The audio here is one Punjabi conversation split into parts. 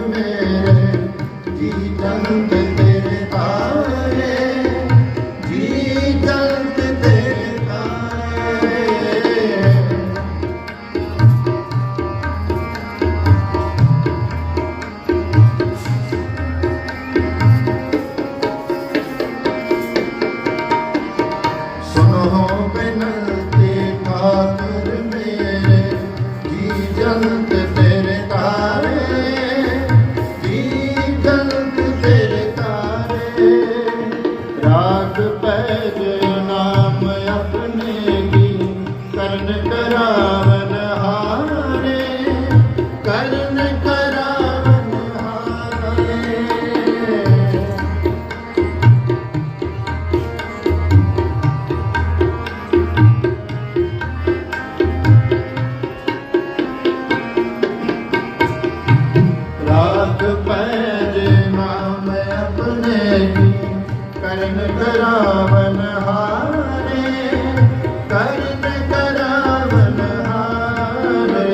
में जी तन ਰਾਗ ਪੈਜ ਨਾਮ ਆਪਣੇ ਕੀ ਕਰਨ ਕਰਾਵਨ ਕਰਨ ਕਰਾਵਨ ਹਾਰੇ ਕਰਨ ਕਰਾਵਨ ਹਾਰੇ।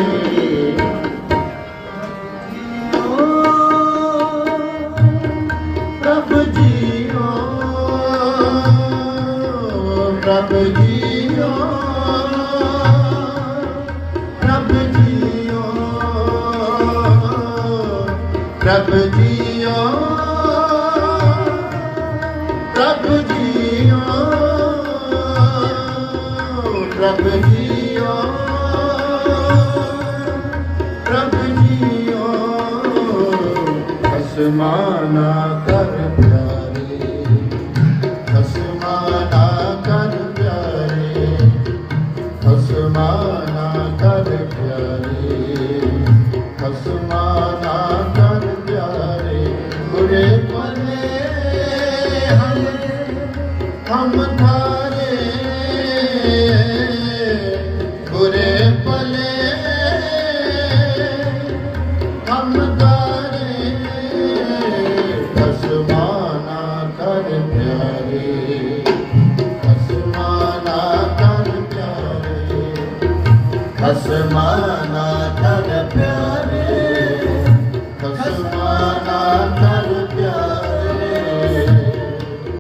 ਪ੍ਰਭ ਜੀਓ ਪ੍ਰਭ ਜੀਓ ਪ੍ਰਭ ਜੀਓ ਪ੍ਰਭ ਜੀਓ। ਪ੍ਰਭ ਜੀਓ ਪ੍ਰਭ ਜੀਓ ਪ੍ਰਭ ਜੀਓ, ਅਸਮਾਨਾ ਕਰ ਪਿਆਰੇ, ਅਸਮਾਨਾ ਕਰ ਪਿਆਰੇ, ਅਸਮਾਨਾ ਕਰ ਪਿਆਰੇ। ਹਮ ਥਾਰੇ ਗੁਰੇ ਪਲੇ ਹਮ ਤਾਰੇ ਅਸਮਾਨਾ ਕਰ ਪਿਆਰੇ। ਅਸਮਾਨਾ ਕਰ ਪਿਆਰੇ। ਅਸਮਾਨਾ ਕਰ ਪਿਆਰੇ।